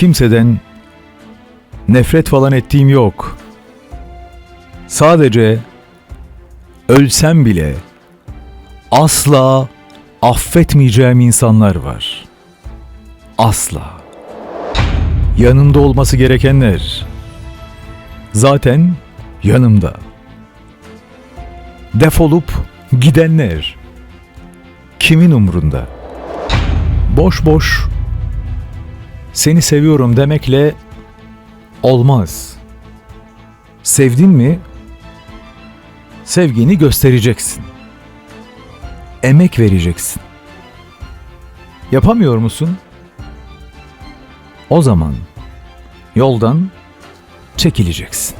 kimseden nefret falan ettiğim yok. Sadece ölsem bile asla affetmeyeceğim insanlar var. Asla. Yanımda olması gerekenler zaten yanımda. Defolup gidenler kimin umrunda? Boş boş seni seviyorum demekle olmaz. Sevdin mi? Sevgini göstereceksin. Emek vereceksin. Yapamıyor musun? O zaman yoldan çekileceksin.